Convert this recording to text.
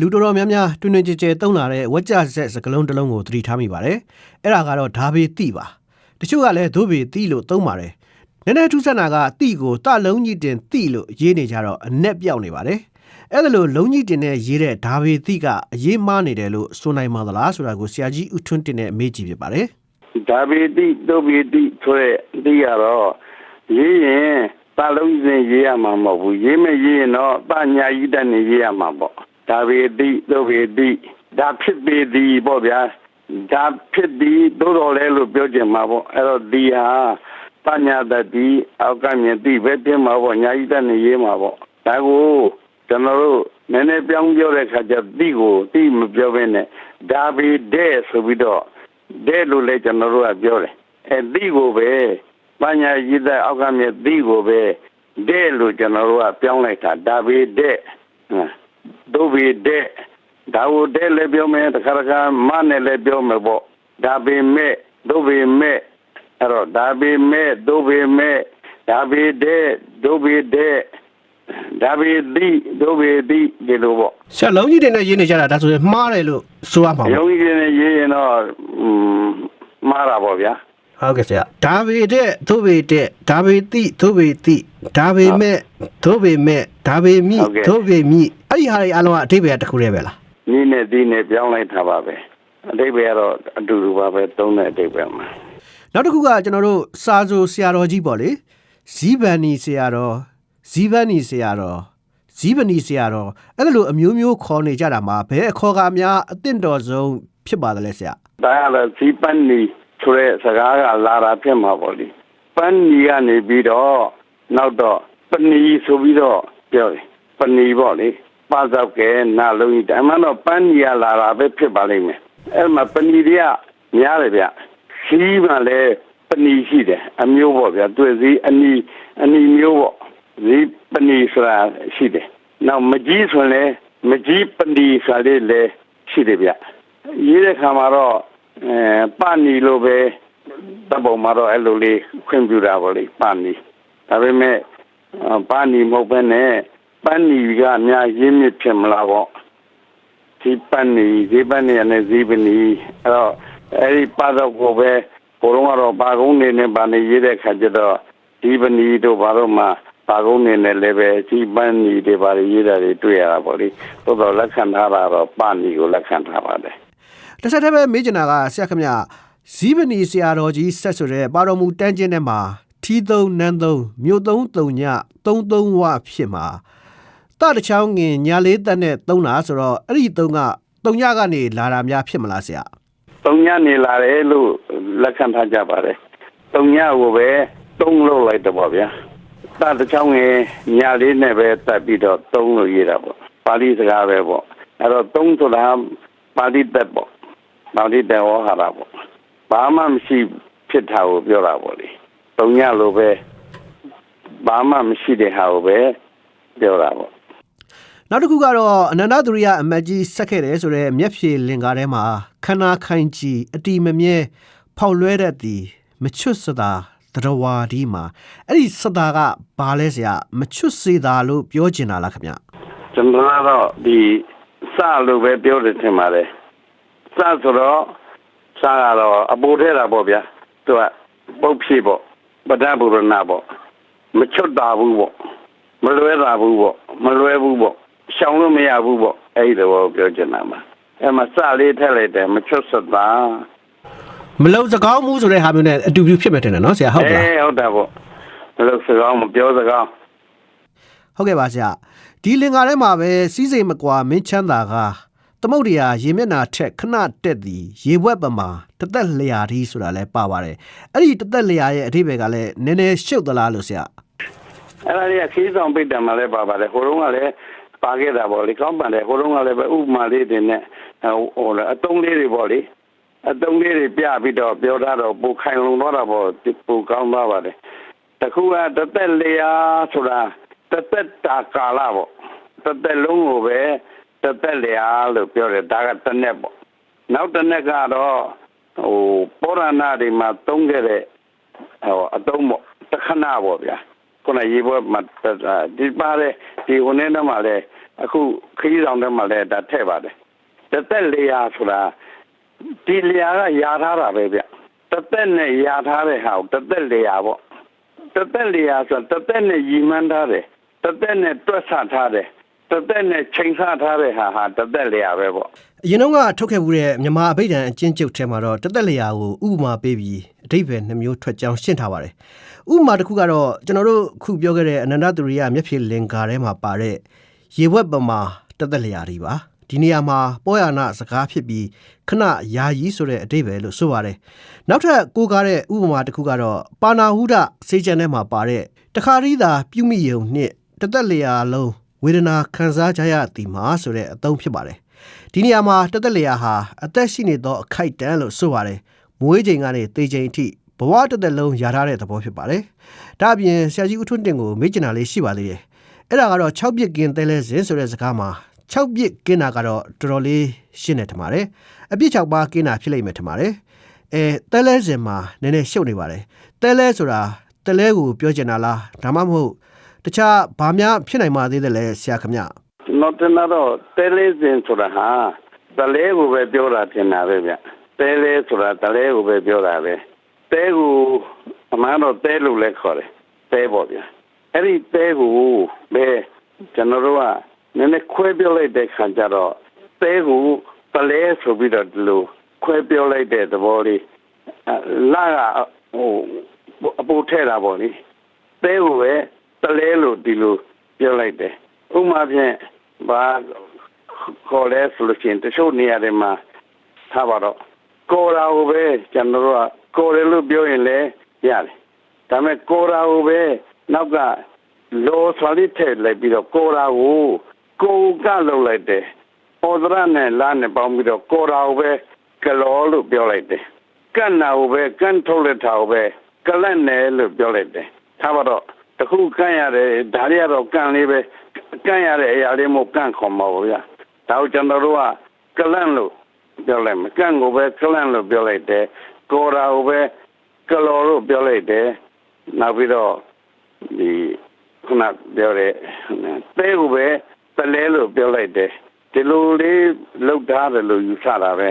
လူတော်တော်များများတွင်တွင်ကြဲကြဲတုံးလာတဲ့ဝက်ကြဆက်စကလုံးတစ်လုံးကိုသတိထားမိပါတယ်အဲ့ဒါကတော့ဓာဘေတိပါတချို့ကလည်းဒုဘေတိလို့သုံးပါတယ်နည်းနည်းထူးဆန်းတာကတိကိုတလုံးကြီးတင်တိလို့ရေးနေကြတော့အ내ပြောက်နေပါတယ်အဲ့ဒါလို့လုံးကြီးတင်နဲ့ရေးတဲ့ဓာဘေတိကအရေးမားနေတယ်လို့ဆိုနိုင်မှာသလားဆိုတာကိုဆရာကြီးဦးထွန်းတင်နဲ့အမေးကြည့်ဖြစ်ပါတယ်ဒါဗေတိသုဗေတိဆိုတဲ့အတိရတော့ရေးရင်တာလုံးစဉ်ရေးရမှာမဟုတ်ဘူးရေးမရေးရင်တော့ပညာကြီးတက်နေရေးရမှာပေါ့ ဒါဗေတိသုဗေတိဒါဖြစ်ပေသည်ပေါ့ဗျာဒါဖြစ်သည်သို့တော်လဲလို့ပြောချင်မှာပေါ့အဲ့တော့ဒီဟာပညာတတိအောက်ကမြင်တိပဲပြင်မှာပေါ့ညာကြီးတက်နေရေးမှာပေါ့ဒါကိုကျွန်တော်တို့နည်းနည်းပြောင်းပြောတဲ့ခါကျတိကိုတိမပြောဘဲနဲ့ဒါဗေတဲ့ဆိုပြီးတော့တဲ့လို့လည်းကျွန်တော်တို့ကပြောတယ်အဲတိကိုပဲပညာရည်တဲ့အောက်ကမြေတိကိုပဲတဲ့လို့ကျွန်တော်တို့ကပြောင်းလိုက်တာဒါပေတဲ့ ဒုဘေတဲ့ဒါကိုတဲ့လည်းပြောမယ်တခါတခါမနဲ့လည်းပြောမယ်ပေါ့ဒါပေမဲ့ဒုဘေမဲ့အဲ့တော့ဒါပေမဲ့ဒုဘေမဲ့ဒါပေတဲ့ဒုဘေတဲ့ဒါပေတိဒုဘေတိဒီလိုပေါ့ဆရာလုံးကြီးတင်နဲ့ရေးနေကြတာဒါဆိုရင်မှားတယ်လို့ဆိုရမှာရုံပေါ့းကြီးနဲ့ရေးရင်တော့อืมမှားတာပေါ့ဗျာဟုတ်ကဲ့ဆရာဓာဘေတဲ့ဒုဘေတဲ့ဓာဘေတိဒုဘေတိဓာဘေမဲ့ဒုဘေမဲ့ဓာဘေမိဒုဘေမိ အဲ့ဒီဟာတွေအလုံးကအဓိပ္ပာယ်တစ်ခုတည်းပဲလားနီးနဲ့ဒီနဲ့ပြောင်းလိုက်တာပါပဲအတိတ်ပဲကတော့အတူတူပါပဲသုံးတဲ့အတိတ်ပဲမှာနောက်တစ်ခုကကျွန်တော်တို့စာဆိုဆရာတော်ကြီးပေါ့လေဇီးဗန်နီဆရာတော်ဇီးဗန်နီဆရာတော်ဇီးဗနီဆရာတော်အဲ့ဒါလိုအမျိုးမျိုးခေါ်နေကြတာမှာဘယ်အခေါ်ကအများအသင့်တော်ဆုံးဖြစ်ပါသလဲဆရာဒါကလည်းဇီပန်နီဆိုတဲ့စကားကလာတာဖြစ်မှာပေါ့လေပန်နီကနေပြီးတော့နောက်တော့ပနီဆိုပြီးတော့ပြောတယ်ပနီပေါ့လေ ပါဇောက်ကဲနာလုံးကြီးအမှန်တော့ပန်နီကလာတာပဲဖြစ်ပါလိမ့်မယ်အဲ့မှာပနီတွေကများတယ်ဗျခီးမှလည်းပနီရှိတယ်အမျိုးပေါ့ဗျာတွေ့စည်းအနီအနီမျိုးပေါ့ဇီပနီဆိုတာရှိတယ်နောက်မကြီးဆိုရင်လည်းမကြီးပနီဆိုတာလေးလည်းရှိတယ်ဗျရေးတဲ့ခါမှာတော့အဲပနီလိုပဲတပုံမှာတော့အဲ့လိုလေးခွင့်ပြုတာပေါ့လေပနီဒါပေမဲ့အာပနီမဟုတ်ဘဲနဲ့ ပနီကအများရင်းမြစ်ဖြစ်မလားပေါ့ဒီပနီဒီပနီနဲ့ဇီပနီအဲ့တော့အဲ့ဒီပါတော့ကိုပဲဘုံကတော့ပါကုန်းနေနဲ့ပါနေရေးတဲ့ခါကျတော့ဒီပနီတို့ဘာလို့မှပါကုန်းနေနဲ့လည်းပဲဒီပနီတွေပါရေးတာတွေတွေ့ရတာပေါ့လေသို့တော့လက်ခံထားတာတော့ပနီကိုလက်ခံထားပါတယ်တစ်ဆက်တည်းပဲမေးချင်တာကဆရာခင်ဗျဇီးဗနီဆရာတော်ကြီးဆက်ဆိုတဲ့ပါတော်မူတန်းချင်းထဲမှာထီးသုံးနန်းသုံးမြို့သုံးတုံညသုံးသုံးဝဖြစ်မှာ တတချောင်းငင်ညာလေးတက်နဲ့သုံးတာဆိုတော့အဲ့ဒီသုံးကတုံညကနေလာတာများဖြစ်မလားဆရာတုံညနေလာတယ်လို့လက်ခံထားကြပါတယ်။တုံညကိုပဲတုံးလို့လိုက်တော့ဗျာ။တတစ်ချောင်းငယ်ညာလေးနဲ့ပဲတက်ပြီးတော့တုံးလို့ရေးတာပေါ့။ပါဠိစကားပဲပေါ့။အဲ့တော့တုံးဆိုတာပါဠိတက်ပေါ့။ပါဠိတက်ဟောဟာတာပေါ့။ဘာမှမရှိဖြစ်တာကိုပြောတာပေါ့လေ။တုံညလိုပဲဘာမှမရှိတဲ့ဟာကိုပဲပြောတာပေါ့ နောက်တစ်ခုကတော့အနန္တသူရိယအမတ်ကြီးဆက်ခဲ့တယ်ဆိုတော့မျက်ဖြေလင်္ကာထဲမှာခန္ဓာခိုင်ကြည်အတီမမြဲဖောက်လွဲတတ်သည်မချွတ်စတာတရဝါဒီမှာအဲ့ဒီစတာကဘာလဲဆရာမချွတ်စေတာလို့ပြောချင်တာလားခင်ဗျကျွန်တော်ကတော့ဒီစလို့ပဲပြောတယ်ထင်ပါတယ်စဆိုတော့စကတော့အပူထဲတာပေါ့ဗျာသူကပုတ်ဖြည့်ပေါ့ပဒဗုရဏပေါ့မချွတ်တာဘူးပေါ့မလွဲတာဘူးပေါ့မလွဲဘူးပေါ့ ရှောင်လို့မရဘူးပေါ့အဲ့ဒီတော့ပြောချင်တာပါအဲ့မှာစလေးထည့်လိုက်တယ်မချွတ်စတာမလုံစကောင်းမှုဆိုတဲ့ဟာမျိုးနဲ့အတူတူဖြစ်မယ်ထင်တယ်နော်ဆရာဟုတ်ကလားအေးဟုတ်တာပေါ့မလို့စကားမပြောစကားဟုတ်ကဲ့ပါဆရာဒီလင်္ကာထဲမှာပဲစီးစိမ်မကွာမင်းချမ်းသာကသမုတ်တရားရေမျက်နာထက်ခဏတက်သည်ရေဘွက်ပမာတသက်လျာဒီဆိုတာလဲပါပါတယ်အဲ့ဒီတသက်လျာရဲ့အဓိပ္ပာယ်ကလည်းနည်းနည်းရှုပ်သလားလို့ဆရာအဲ့ဒါလေးကခီးဆောင်ပိတ်တယ်မှာလည်းပါပါတယ်ဟိုတုန်းကလည်း ပါခဲ့တာပေါ့လေကောင်းပါတယ်ဟိုတုန်းကလည်းပဲဥပမာလေးတွေနဲ့ဟိုလေအတုံးလေးတွေပေါ့လေအတုံးလေးတွေပြပြီးတော့ပြောထားတော့ပူခိုင်လုံတော့တာပေါ့ပူကောင်းသွားပါတယ်တခုကတသက်လျာဆိုတာတသက်တာကာလပေါ့တသက်လုံးကိုပဲတသက်လျာလို့ပြောတယ်ဒါကတစ်နက်ပေါ့နောက်တစ်နက်ကတော့ဟိုပောရဏတွေမှာသုံးခဲ့တဲ့ဟိုအတုံးပေါ့တခဏပေါ့ဗျာ ခုနရေဘွက်မှာဒီပါလေဒီဟိုနေ့တော့မှလည်းအခုခရီးဆောင်ထဲမှာလည်းဒါထည့်ပါတယ်တသက်လျာဆိုတာဒီလျာကယာထားတာပဲဗျတသက်နဲ့ယာထားတဲ့ဟာကိုတသက်လျာပေါ့တသက်လျာဆိုတသက်နဲ့ရီမှန်းထားတယ်တသက်နဲ့တွက်ဆထားတယ် တသက်နဲ့ချိန်ဆထားတဲ့ဟာဟာတသက်လျာပဲပေါ့အရင်တော့ကထုတ်ခဲ့မှုတဲ့မြန်မာအဘိဓမ္မာအချင်းကျုပ်ထဲမှာတော့တသက်လျာကိုဥပမာပေးပြီးအဓိပ္ပာယ်နှမျိုးထွက်ကြောင်းရှင်းထားပါတယ်ဥပမာတစ်ခုကတော့ကျွန်တော်တို့ခုပြောခဲ့တဲ့အနန္တသူရိယမျက်ဖြေလင်္ကာထဲမှာပါတဲ့ရေဝက်ပမာတသက်လျာတွေပါဒီနေရာမှာပောရနာစကားဖြစ်ပြီးခဏယာယီဆိုတဲ့အဓိပ္ပာယ်လို့ဆိုပါတယ်နောက်ထပ်ကိုးကားတဲ့ဥပမာတစ်ခုကတော့ပါဏာဟုဒစေချန်ထဲမှာပါတဲ့တခါရီးသာပြုမိယုံနှင့်တသက်လျာလုံး ဝေဒနာခံစားကြရသည်မှာဆိုတဲ့အသုံးဖြစ်ပါတယ်ဒီနေရာမှာတသက်လျာဟာအသက်ရှိနေသောအခိုက်အတန့်လို့ဆိုပါတယ်မွေးချိန်ကနေသေချိန်အထိဘဝတစ်သက်လုံးယာထားတဲ့သဘောဖြစ်ပါတယ်ဒါအပြင်ဆရာကြီးဦးထွန်းတင်ကိုမေ့ကျင်တာလေးရှိပါသေးတယ်အဲ့ဒါကတော့6ပြစ်ကင်းတဲလဲစဉ်ဆိုတဲ့စကားမှာ6ပြစ်ကင်းတာကတော့တော်တော်လေးရှင်းနေထင်ပါတယ်အပြစ်6ပါးကင်းတာဖြစ်လိမ့်မယ်ထင်ပါတယ်အဲတဲလဲစဉ်မှာနည်းနည်းရှုပ်နေပါတယ်တဲလဲဆိုတာတဲလဲကိုပြောချင်တာလားဒါမှမဟုတ် တခြားဘာများဖြစ်နိုင်ပါသေးတယ်လဲဆရာခမကျွန်တော်တင်တော့တဲလေးစင်ဆိုတာဟာတလဲကိုပဲပြောတာတင်တာပဲဗျတဲလေးဆိုတာတလဲကိုပဲပြောတာပဲတဲကိုအမှန်တော့တဲလို့လည်းခေါ်တယ်တဲပေါ့ဗျအဲ့ဒီတဲကိုပဲကျွန်တော်တို့ကနည်းနည်းခွဲပြောလိုက်တဲ့ခါကျတော့တဲကိုတလဲဆိုပြီးတော့ဒီလိုခွဲပြောလိုက်တဲ့သဘောလေးလာကဟိုအပူထဲတာပေါ့လေတဲကိုပဲတလဲလို့ ဒီလိုပြောလိုက်တယ်ဥပမာဖြင့်ဘာခေါ်လဲဆိုလို့ရှိရင်တချို့နေရာတွေမှာထားပါတော့ကိုရာကိုပဲကျွန်တော်တို့ကကိုရလို့ပြောရင်လည်းရတယ်ဒါပေမဲ့ကိုရာကိုပဲနောက်ကလောဆွာလေးထည့်လိုက်ပြီးတော့ကိုရာကိုကိုကလောက်လိုက်တယ်ပေါ်ဒရနဲ့လာနဲ့ပေါင်းပြီးတော့ကိုရာကိုပဲကလောလို့ပြောလိုက်တယ်ကန့်နာကိုပဲကန့်ထုတ်လက်ထားကိုပဲကလန့်နယ်လို့ပြောလိုက်တယ်ထားပါတော့ တခုကန့်ရတယ်ဒါတွေကတော့ကန့်လေးပဲကန့်ရတဲ့အရာလေးမို့ကန့်ခေါ်မှာပါဗျာဒါကိုကျွန်တော်တို့ကကလန့်လို့ပြောလိုက်မယ်ကန့်ကိုပဲကလန့်လို့ပြောလိုက်တယ်ကိုရာကိုပဲကလော်လို့ပြောလိုက်တယ်နောက်ပြီးတော့ဒီခုနပြောတဲ့တဲကိုပဲတလဲလို့ပြောလိုက်တယ်ဒီလိုလေးလောက်ထားတယ်လို့ယူဆတာပဲ